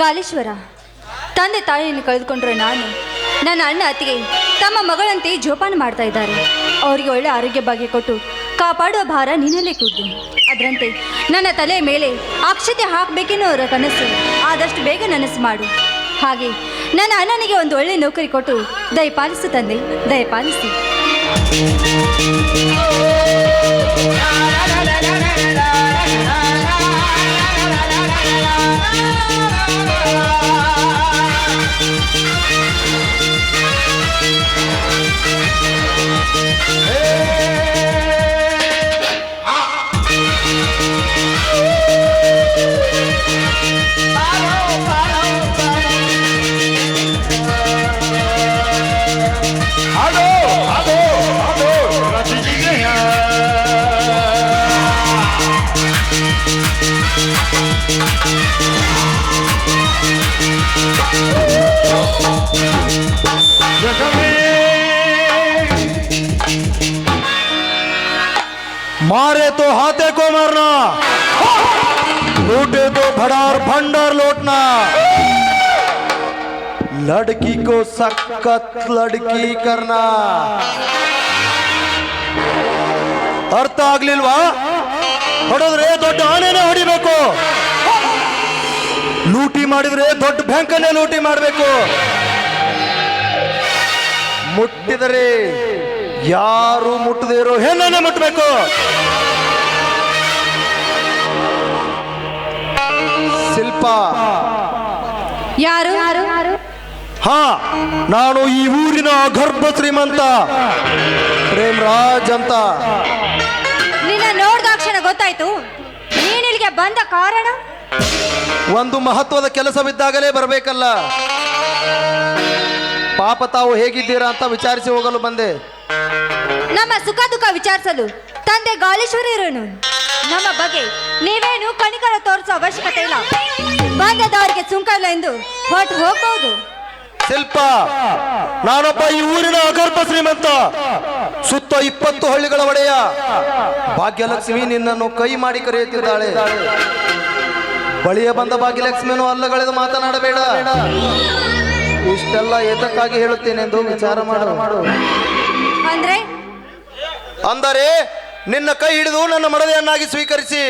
ಗಾಲೇಶ್ವರ ತಂದೆ ತಾಯಿಯನ್ನು ಕಳೆದುಕೊಂಡ್ರೆ ನಾನು ನನ್ನ ಅಣ್ಣ ಅತ್ತಿಗೆ ತಮ್ಮ ಮಗಳಂತೆ ಜೋಪಾನ ಮಾಡ್ತಾ ಇದ್ದಾರೆ ಅವರಿಗೆ ಒಳ್ಳೆ ಆರೋಗ್ಯ ಭಾಗ್ಯ ಕೊಟ್ಟು ಕಾಪಾಡುವ ಭಾರ ನೀನಲ್ಲೇ ಕೂತು ಅದರಂತೆ ನನ್ನ ತಲೆ ಮೇಲೆ ಅಕ್ಷತೆ ಹಾಕಬೇಕೆನ್ನೋ ಅವರ ಕನಸು ಆದಷ್ಟು ಬೇಗ ನನಸು ಮಾಡು ಹಾಗೆ ನನ್ನ ಅಣ್ಣನಿಗೆ ಒಂದು ಒಳ್ಳೆ ನೌಕರಿ ಕೊಟ್ಟು ದಯಪಾಲಿಸು ತಂದೆ ದಯಪಾಲಿಸಿ मारे तो हाथे को मारना लूटे तो भड़ार भंडार लौटना लड़की को सख्त लड़की करना ಅರ್ಥ ಆಗ್ಲಿಲ್ವಾ ಹೊಡೆದ್ರೆ ದೊಡ್ಡ ಆನೆನೇ ಹೊಡಿಬೇಕು ಲೂಟಿ ಮಾಡಿದ್ರೆ ದೊಡ್ಡ ಬ್ಯಾಂಕನ್ನೇ ಲೂಟಿ ಮಾಡಬೇಕು. ಮುಟ್ಟಿದರೆ ಯಾರು ಮುಟ್ಟದೇ ಇರೋ ಹೆಣ್ಣನ್ನೇ ಮುಟ್ಟಬೇಕು ಶಿಲ್ಪ. ಯಾರು? ಹಾ ನಾನು ಈ ಊರಿನ ಗರ್ಭ ಶ್ರೀಮಂತ ಪ್ರೇಮ್ರಾಜ್ ಅಂತ. ನಿನ್ನ ನೋಡಿದಾಕ್ಷಣ ಗೊತ್ತಾಯ್ತು? ನೀನ್ ಇಲ್ಲಿಗೆ ಬಂದ ಕಾರಣ? ಒಂದು ಮಹತ್ವದ ಕೆಲಸವಿದ್ದಾಗಲೇ ಬರಬೇಕಲ್ಲ? ಪಾಪ ತಾವು ಹೇಗಿದ್ದೀರಾ ಅಂತ ವಿಚಾರಿಸಿ ಹೋಗಲು ಬಂದೆ. ನಮ್ಮ ಸುಖ ದುಃಖ ವಿಚಾರಿಸಲು ತಂದೆ ಗಾಲೇಶ್ವರ ಇರೋನು. ನಮ್ಮ ಬಗ್ಗೆ ನೀವೇನು ಕಣಿಕರ ತೋರಿಸೋ ಅವಶ್ಯಕತೆ ಇಲ್ಲ. ಬಂದದವರಿಗೆ ಸುಂಕ ಇಲ್ಲ ಎಂದು ಹೊಟ್ಟು ಹೋಗಬಹುದು ಶಿಲ್ಪ ನಾನೊಬ್ಬ ಈ ಊರಿನ ಅಗರ್ಭ ಶ್ರೀಮಂತ. ಸುತ್ತ ಇಪ್ಪತ್ತು ಹಳ್ಳಿಗಳ ಒಡೆಯ. ಭಾಗ್ಯಲಕ್ಷ್ಮಿ ನಿನ್ನನ್ನು ಕೈ ಮಾಡಿ ಕರೆಯುತ್ತಿದ್ದಾಳೆ. ಬಳಿಯ ಬಂದ ಭಾಗ್ಯಲಕ್ಷ್ಮಿಯನ್ನು ಅಲ್ಲಗಳೆದು ಮಾತನಾಡಬೇಡ. ಇಷ್ಟೆಲ್ಲ ಏತಕ್ಕಾಗಿ ಹೇಳುತ್ತೇನೆಂದು ವಿಚಾರ ಮಾಡು. ಅಂದ್ರೆ? ಅಂದರೆ ನಿನ್ನ ಕೈ ಹಿಡಿದು ನನ್ನ ಮಡದೆಯನ್ನಾಗಿ ಸ್ವೀಕರಿಸಿ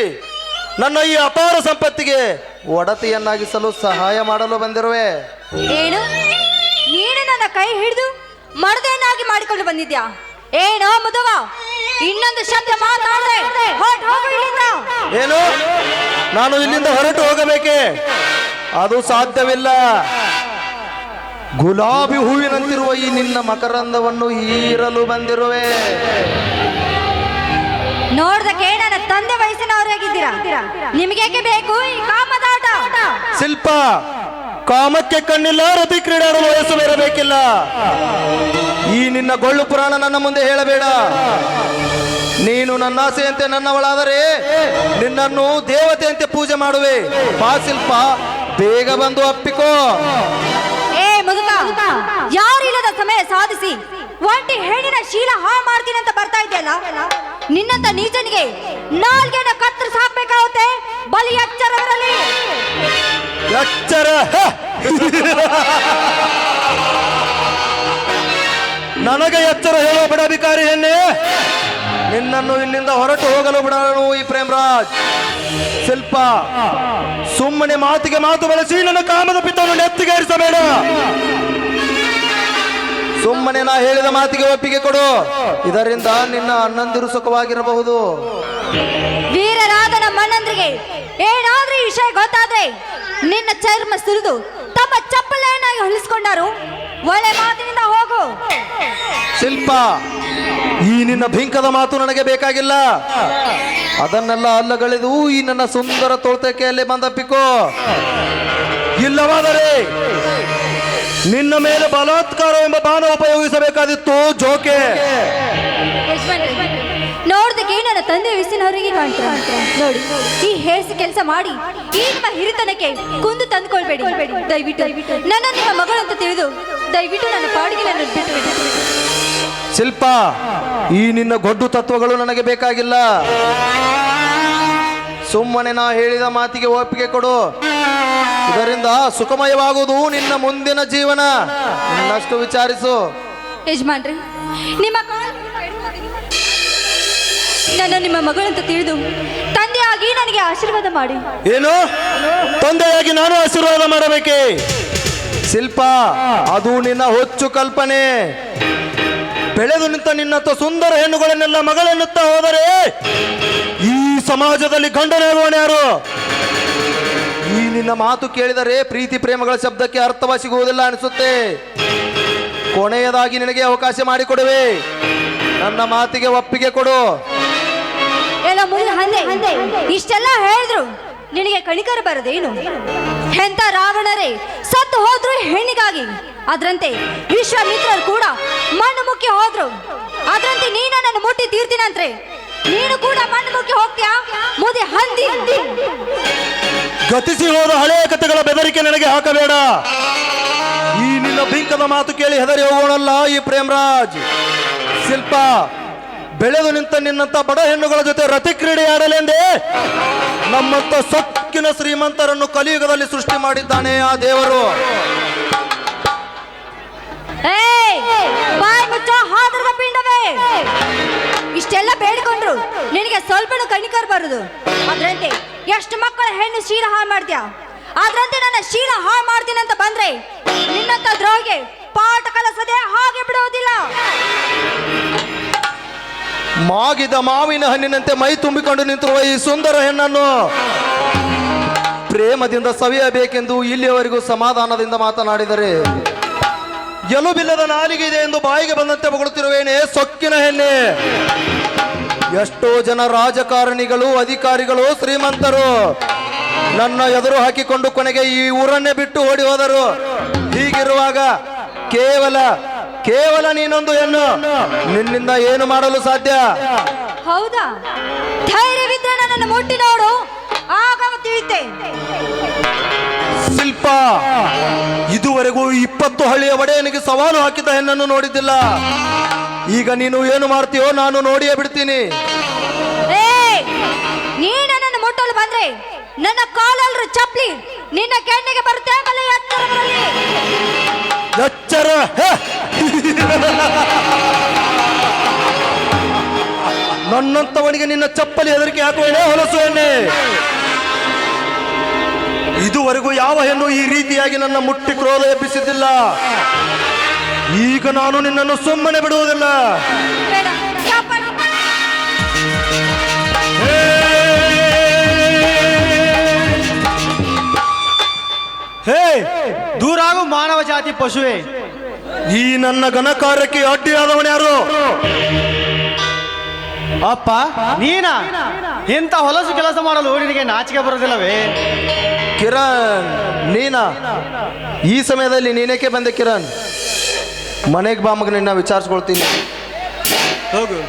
ನನ್ನ ಈ ಅಪಾರ ಸಂಪತ್ತಿಗೆ ಒಡತಿಯನ್ನಾಗಿಸಲು ಸಹಾಯ ಮಾಡಲು ಬಂದಿರುವೆ. ಏನು? ನೀನು ನನ್ನ ಕೈ ಹಿಡಿದು ಮಡದೆಯನ್ನಾಗಿ ಮಾಡಿಕೊಂಡು ಬಂದಿದ್ಯಾ? ಏನೋ ಮದುವ ಇನ್ನೊಂದು ಶಬ್ದ ಮಾತಾಡದೆ. ಹೊರ್ಟ್ ಹೋಗು ಇಲ್ಲಿಂದ. ಏನು? ನಾನು ಇಲ್ಲಿಂದ ಹೊರಟು ಹೋಗಬೇಕೆ? ಅದು ಸಾಧ್ಯವಿಲ್ಲ. ಗುಲಾಬಿ ಹೂವಿನಂತಿರುವ ಈ ನಿನ್ನ ಮಕರಂದವನ್ನು ಹೀರಲು ಬಂದಿರುವೆ. ನೋಡ್ದಕ್ಕೆ ನನ್ನ ತಂದೆ ವಯಸ್ಸಿನವರಾಗಿದ್ದೀರಾ ನಿಮ್ಗೇಕೆ ಬೇಕು ಈ ಕಾಮದಾಟ? ಶಿಲ್ಪ ಕಾಮಕ್ಕೆ ಕಣ್ಣಿಲ್ಲ ರತಿ ಕ್ರೀಡಾಡಲು ವಯಸ್ಸು ಬೇರಬೇಕಿಲ್ಲ ಈ ನಿನ್ನ ಗೊಳ್ಳು ಪುರಾಣ ನನ್ನ ಮುಂದೆ ಹೇಳಬೇಡ. ನೀನು ನನ್ನ ಆಸೆಯಂತೆ ನನ್ನವಳಾದರೆ ನಿನ್ನನ್ನು ದೇವತೆಯಂತೆ ಪೂಜೆ ಮಾಡುವೆ. ಬಾ ಶಿಲ್ಪ ಬೇಗ ಬಂದು ಅಪ್ಪಿಕೋ. ಏ ಮುದುಕ ಯಾರಿಲ್ಲದ ಸಮಯ ಸಾಧಿಸಿ. ಒಂಟಿ ಹೆಣ್ಣಿನ ಶೀಲ ಹಾ ಮಾಡ್ತೀನಿ ಅಂತ ಬರ್ತಾ ಇದೆಯಲ್ಲ ನಿನ್ನಂತ ನೀಚನಿಗೆ ನಾಲ್ಗೆನ ಕತ್ತರಿಸಿ ಹಾಕ್ಬೇಕಾಗುತ್ತೆ? ಬಲಿ ಎಚ್ಚರವಿರಲಿ ಎಚ್ಚರ! ನನಗೆ ಎಚ್ಚರ ಹೇಳೋ ಬಿಡಬಿಕಾರಿ ಹೆಣ್ಣೆ. ನಿನ್ನನ್ನು ಇಲ್ಲಿಂದ ಹೊರಟು ಹೋಗಲು ಬಿಡೋಣ ಈ ಪ್ರೇಮರಾಜ್. ಶಿಲ್ಪ, ಸುಮ್ಮನೆ ಮಾತಿಗೆ ಮಾತು ಬೆಳೆಸಿ ನನ್ನ ಕಾಮದ ಪಿತ್ತವನ್ನು ನೆತ್ತಿಗೇರಿಸಬೇಡ ಸುಮ್ಮನೆ ನಾ ಹೇಳಿದ ಮಾತಿಗೆ ಒಪ್ಪಿಗೆ ಕೊಡು. ಇದರಿಂದ ನಿನ್ನ ಅನ್ನಂದಿರು ಸುಖವಾಗಿರಬಹುದು. ವೀರರಾದ ನಮ್ಮ ಅಣ್ಣಂದ್ರಿಗೆ ಏನಾದ್ರೂ ವಿಷಯ ಗೊತ್ತಾದ್ರೆ ನಿನ್ನ ಚರ್ಮ ಸುರಿದು ತಮ್ಮ ಚಪ್ಪಲೆಯನ್ನಾಗಿ ಹೊಲಿಸ್ಕೊಂಡಾರು ಒಳ್ಳೆ ಮಾತಿನಿಂದ ಶಿಲ್ಪ, ಈ ನಿನ್ನ ಭಿಂಕದ ಮಾತು ನನಗೆ ಬೇಕಾಗಿಲ್ಲ. ಅದನ್ನೆಲ್ಲ ಅಲ್ಲಗಳೆದು ಈ ನನ್ನ ಸುಂದರ ತೊಳತೇಕೆಯಲ್ಲೇ ಬಂದ ಪಿಕೋ ಇಲ್ಲವಾದರೆ ನಿನ್ನ ಮೇಲೆ ಬಲಾತ್ಕಾರ ಎಂಬ ಬಾಣ ಉಪಯೋಗಿಸಬೇಕಾದಿತ್ತು ಜೋಕೆ. ತಂದೆ ವಯಸ್ಸಿನವರಿಗೆ ಕಾಣ್ತಾರೆ? ನೋಡಿ ಈ ಹೇಸಿ ಕೆಲಸ ಮಾಡಿ ಈ ನಿಮ್ಮ ಹಿರಿತನಕ್ಕೆ ಕುಂದು ತಂದ್ಕೊಳ್ಬೇಡಿ. ದಯವಿಟ್ಟು ನನ್ನ ನಿಮ್ಮ ಮಗಳು ಅಂತ ತಿಳಿದು ದಯವಿಟ್ಟು ನನ್ನ ಪಾಡಿಗೆ ನನ್ನ ಬಿಟ್ಟು ಬಿಡಿ. ಶಿಲ್ಪ ಈ ನಿನ್ನ ಗೊಡ್ಡು ತತ್ವಗಳು ನನಗೆ ಬೇಕಾಗಿಲ್ಲ. ಸುಮ್ಮನೆ ನಾ ಹೇಳಿದ ಮಾತಿಗೆ ಒಪ್ಪಿಗೆ ಕೊಡು. ಇದರಿಂದ ಸುಖಮಯವಾಗುವುದು ನಿನ್ನ ಮುಂದಿನ ಜೀವನ. ನನ್ನಷ್ಟು ವಿಚಾರಿಸು. ಯಜಮಾನ್ರಿ ನಿಮ್ಮ ನಾನು ನಿಮ್ಮ ಮಗಳಂತ ತಿಳಿದು ತಂದೆಯಾಗಿ ನನಗೆ ಆಶೀರ್ವಾದ ಮಾಡಿ. ಏನು? ತಂದೆಯಾಗಿ ನಾನು ಆಶೀರ್ವಾದ ಮಾಡಬೇಕೆ? ಶಿಲ್ಪ, ಅದು ನಿನ್ನ ಹೊಚ್ಚು ಕಲ್ಪನೆ. ಬೆಳೆದು ನಿಂತ ನಿನ್ನತ್ತ ಸುಂದರ ಹೆಣ್ಣುಗಳನ್ನೆಲ್ಲ ಮಗಳೆನ್ನುತ್ತಾ ಹೋದರೆ ಈ ಸಮಾಜದಲ್ಲಿ ಗಂಡನಾಗುವನು ಯಾರು? ಈ ನಿನ್ನ ಮಾತು ಕೇಳಿದರೆ ಪ್ರೀತಿ ಪ್ರೇಮಗಳ ಶಬ್ದಕ್ಕೆ ಅರ್ಥವ ಸಿಗುವುದಿಲ್ಲ ಅನಿಸುತ್ತೆ. ಕೊನೆಯದಾಗಿ ನಿನಗೆ ಅವಕಾಶ ಮಾಡಿಕೊಡುವೆ. ನನ್ನ ಮಾತಿಗೆ ಒಪ್ಪಿಗೆ ಕೊಡು. ಮುಂದೆ ಹಂದೆ. ಇಷ್ಟೆಲ್ಲ ಹೇಳಿದ್ರು. ನಿನಗೆ ಕಣಿಕರ ಬರದೇನು ಎಂತ ರಾವಣರೇ ಸತ್ತು ಹೋದ್ರು ಹೆಣ್ಣಿಗಾಗಿ. ಅದ್ರಂತೆ ವಿಶ್ವಾಮಿತ್ರರು ಕೂಡ ಮಣ್ಣು ಮುಖ್ಯ ಹೋದ್ರು. ಅದ್ರಂತೆ ನೀನ ನನ್ನ ಮುಟ್ಟಿ ತೀರ್ತೀನಂತ್ರೆ. ನೀನು ಕೂಡ ಮಣ್ಣು ಮುಕ್ಕಿ ಹೋಗ್ತೀಯಾ? ಮುದಿ ಹಂದಿ. ಗತಿಸಿ ಹೋದ ಹಳೆಯ ಕಥೆಗಳ ಬೆದರಿಕೆ ನನಗೆ ಹಾಕಬೇಡ. ಈ ನಿನ್ನ ಬಿಂಕದ ಮಾತು ಕೇಳಿ ಹೆದರಿ ಹೋಗೋಣಲ್ಲ ಈ ಪ್ರೇಮರಾಜ್. ಶಿಲ್ಪ ಬೆಳೆದು ನಿಂತ ನಿನ್ನಂತ ಬಡ ಹೆಣ್ಣುಗಳ ಜೊತೆ ರತಿ ಕ್ರೀಡೆ ಆಡಲೆಂದೇ? ನಮ್ಮಂತ ಸೊಕ್ಕಿನ ಶ್ರೀಮಂತರನ್ನು ಕಲಿಯುಗದಲ್ಲಿ ಸೃಷ್ಟಿ ಮಾಡಿದ್ದಾನೆ ಆ ದೇವರು. ಇಷ್ಟೆಲ್ಲ ಬೇಡಿಕೊಂಡ್ರು. ನಿನಗೆ ಸ್ವಲ್ಪನೂ ಕಣಿಕರ್ ಬರುದು. ಅದ್ರಂತೆ ಎಷ್ಟು ಮಕ್ಕಳ ಹೆಣ್ಣು ಶೀಲ ಹಾಳು ಮಾಡ್ತೀಯ? ಅದ್ರಂತೆ ನನ್ನ ಶೀಲ ಹಾಳು ಮಾಡ್ತೀನಿ ಅಂತ ಬಂದ್ರೆ ನಿನ್ನಂತ ದ್ರೋಹಿಗೆ ಪಾಠ ಕಲಿಸದೆ ಹಾಗೆ ಬಿಡುವುದಿಲ್ಲ. ಮಾಗಿದ ಮಾವಿನ ಹಣ್ಣಿನಂತೆ ಮೈ ತುಂಬಿಕೊಂಡು ನಿಂತಿರುವ ಈ ಸುಂದರ ಹೆಣ್ಣನ್ನು ಪ್ರೇಮದಿಂದ ಸವಿಯಬೇಕೆಂದು ಇಲ್ಲಿಯವರೆಗೂ ಸಮಾಧಾನದಿಂದ ಮಾತನಾಡಿದರೆ ಎಲುಬಿಲ್ಲದ ನಾಲಿಗೆ ಇದೆ ಎಂದು ಬಾಯಿಗೆ ಬಂದಂತೆ ಹೊಗಳುತ್ತಿರುವೇನೆ ಸೊಕ್ಕಿನ ಹೆಣ್ಣೆ. ಎಷ್ಟೋ ಜನ ರಾಜಕಾರಣಿಗಳು, ಅಧಿಕಾರಿಗಳು, ಶ್ರೀಮಂತರು ನನ್ನ ಎದುರು ಹಾಕಿಕೊಂಡು ಕೊನೆಗೆ ಈ ಊರನ್ನೇ ಬಿಟ್ಟು ಓಡಿ ಹೋದರು. ಹೀಗಿರುವಾಗ ಕೇವಲ ಕೇವಲ ನೀನೊಂದು ಹೆಣ್ಣು. ನಿನ್ನಿಂದ ಏನು ಮಾಡಲು ಸಾಧ್ಯ? ಹೌದಾ? ಧೈರ್ಯವಿದ್ದರೆ ನನ್ನನ್ನು ಮುಟ್ಟಿ ನೋಡು. ಆಗ ತಿಳಿತೆ. ಶಿಲ್ಪ ಇದುವರೆಗೂ ಇಪ್ಪತ್ತು ಹಳ್ಳಿಯ ಒಡೆಯನಿಗೆ ಸವಾಲು ಹಾಕಿದ ಹೆಣ್ಣನ್ನು ನೋಡಿದ್ದಿಲ್ಲ. ಈಗ ನೀನು ಏನು ಮಾಡ್ತೀಯೋ ನಾನು ನೋಡಿಯೇ ಬಿಡ್ತೀನಿ. ನೀ ನನ್ನನ್ನು ಮುಟ್ಟಲು ಬಂದ್ರೆ ನನ್ನ ಕಾಲಲ್ರ ಚಪ್ಪಲಿ ನಿನ್ನ ಕೆಣ್ಣಿಗೆ ಬರುತ್ತೆ ಆಮೇಲೆ ಎತ್ತರ ಬರಲಿ ಎಚ್ಚರ ಹೇ! ನನ್ನಂತವನಿಗೆ ನಿನ್ನ ಚಪ್ಪಲಿ ಹೆದರಿಕೆ ಹಾಕುವೇನೆ ಹೊಲಸು ಎಣ್ಣೆ. ಇದುವರೆಗೂ ಯಾವ ಹೆಣ್ಣು ಈ ರೀತಿಯಾಗಿ ನನ್ನ ಮುಟ್ಟಿ ಕ್ರೋಧ ಎಬ್ಬಿಸಿದ್ದಿಲ್ಲ. ಈಗ ನಾನು ನಿನ್ನನ್ನು ಸುಮ್ಮನೆ ಬಿಡುವುದಿಲ್ಲ. ಬೇಡ ಹೇ, ದೂರಾಗು ಮಾನವ ಜಾತಿ ಪಶುವೆ. ಈ ನನ್ನ ಘನಕಾರ್ಯಕ್ಕೆ ಅಡ್ಡಿಯಾದವನು ಯಾರು? ಅಪ್ಪ ನೀನಾ? ಇಂಥ ಹೊಲಸು ಕೆಲಸ ಮಾಡಲು ನಿನಗೆ ನಾಚಿಕೆ ಬರೋದಿಲ್ಲವೇ ಕಿರಣ್ ನೀನಾ? ಈ ಸಮಯದಲ್ಲಿ ನೀನೇಕೆ ಬಂದೆ ಕಿರಣ್? ಮನೆಗೆ ಬಾ ಮಗ ನಿನ್ನ ವಿಚಾರಿಸ್ಕೊಳ್ತೀನಿ. ಹೋಗು.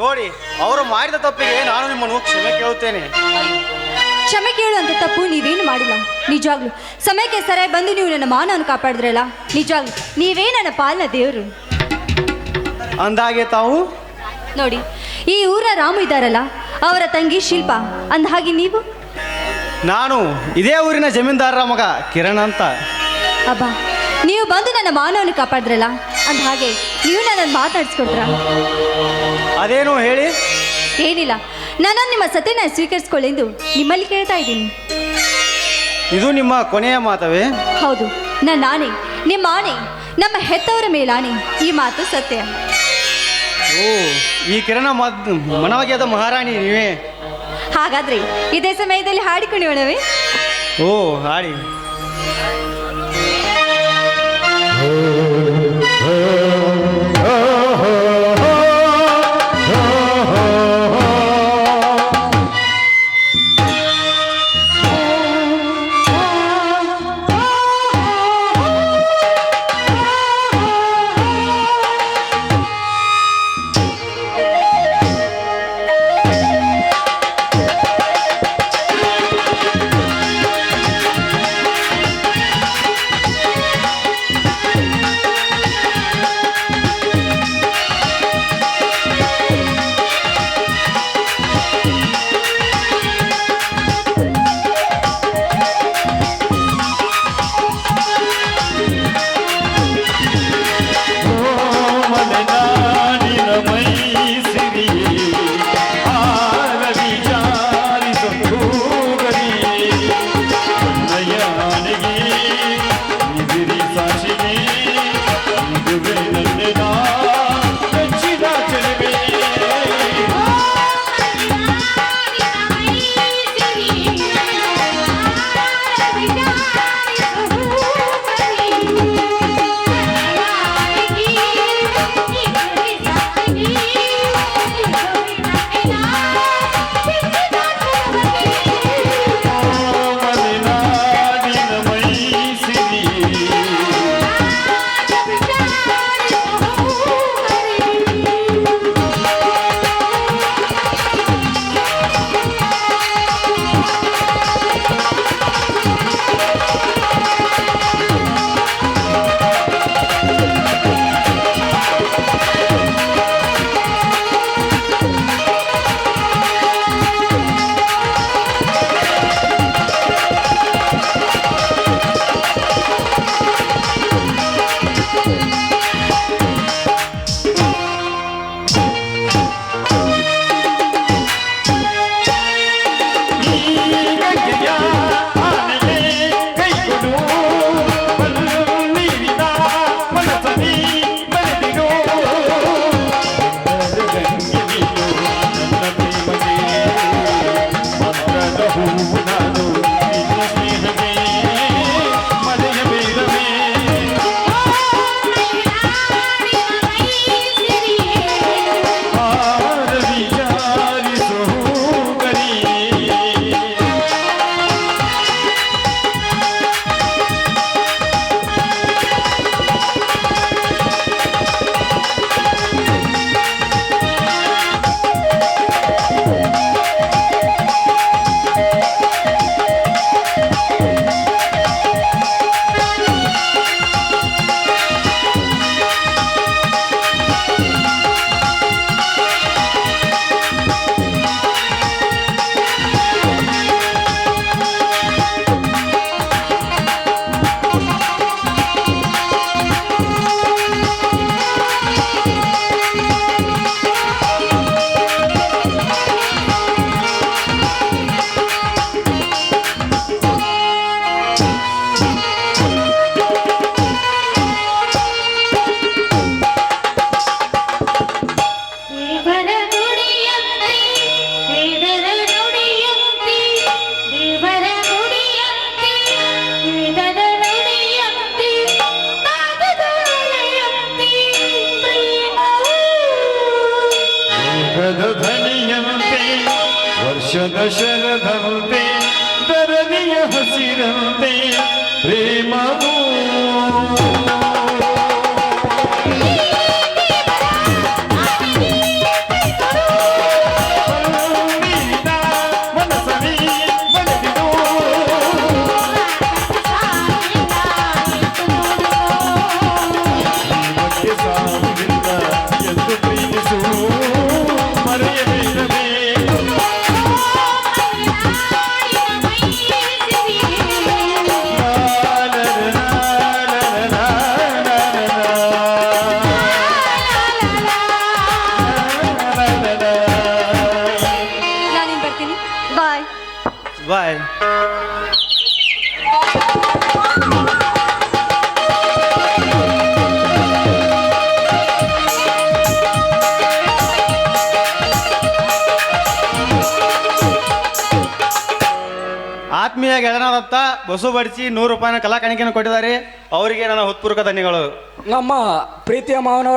ನೋಡಿ ಅವರು ಮಾಡಿದ ತಪ್ಪಿಗೆ ನಾನು ನಿಮ್ಮನ್ನು ಕ್ಷಮೆ ಕೇಳುತ್ತೇನೆ. ಕ್ಷಮೆ ಕೇಳುವಂತ ತಪ್ಪು ನೀವೇನು ಮಾಡಿಲ್ಲ. ನಿಜವಾಗ್ಲು. ಸಮಯಕ್ಕೆ ಸರಿಯಾಗಿ ಬಂದು ನೀವು ನನ್ನ ಮಾನವನ್ನು ಕಾಪಾಡಿದ್ರಲ್ಲ? ನಿಜವಾಗ್ಲು. ನೀವೇ ನನ್ನ ಪಾಲನ ದೇವರು. ಅಂದಾಗೆ ತಾವು? ನೋಡಿ ಈ ಊರ ರಾಮು ಇದ್ದಾರಲ್ಲ ಅವರ ತಂಗಿ ಶಿಲ್ಪ. ಅಂದಹಾಗೆ ನೀವು? ನಾನು ಇದೇ ಊರಿನ ಜಮೀನ್ದಾರರ ಮಗ ಕಿರಣ್ ಅಂತ. ಅಬ್ಬ ನೀವು ಬಂದು ನನ್ನ ಮಾನವನ್ನು ಕಾಪಾಡಿದ್ರಲ್ಲ? ಅಂದ ಹಾಗೆ ನೀವು ನನ್ನನ್ನು ಮಾತಾಡಿಸ್ಕೊಟ್ರ? ಅದೇನು ಹೇಳಿ? ಏನಿಲ್ಲ. ನಾನು ನಿಮ್ಮ ಸತ್ಯನ ಸ್ವೀಕರಿಸ್ಕೊಳ್ಳೆಂದು ನಿಮ್ಮಲ್ಲಿ ಕೇಳ್ತಾ ಇದ್ದೀನಿ. ಇದು ನಿಮ್ಮ ಕೊನೆಯ ಮಾತವೇ? ಹೌದು. ನನ್ನ ಆಣೆ ನಿಮ್ಮ ಆಣೆ ನಮ್ಮ ಹೆತ್ತವರ ಮೇಲಾಣೆ ಈ ಮಾತು ಸತ್ಯ. ಓ ಈ ಕಿರಣ ಮಾತ್ ಮನವಾಗ್ಯದ ಮಹಾರಾಣಿ ನೀವೇ? ಹಾಗಾದ್ರೆ ಇದೇ ಸಮಯದಲ್ಲಿ ಹಾಡಿಕೊಳ್ಳೋಣವೇ ಓ ಹಾಡಿ. Oh ಬಾಯ್ ಆತ್ಮೀಯ ಗೆಳೆಯನಾದತ್ತ ಬಸು ಬಡಿಸಿ ನೂರು ರೂಪಾಯಿನ ಕಲಾ ಕಾಣಿಕೆಯನ್ನು ಕೊಟ್ಟಿದ್ದಾರೆ. ಅವರಿಗೆ ನನ್ನ ಹೃತ್ಪೂರ್ವಕ ಧನ್ಯಗಳು. ನಮ್ಮ ಪ್ರೀತಿಯ ಮಾವನವರು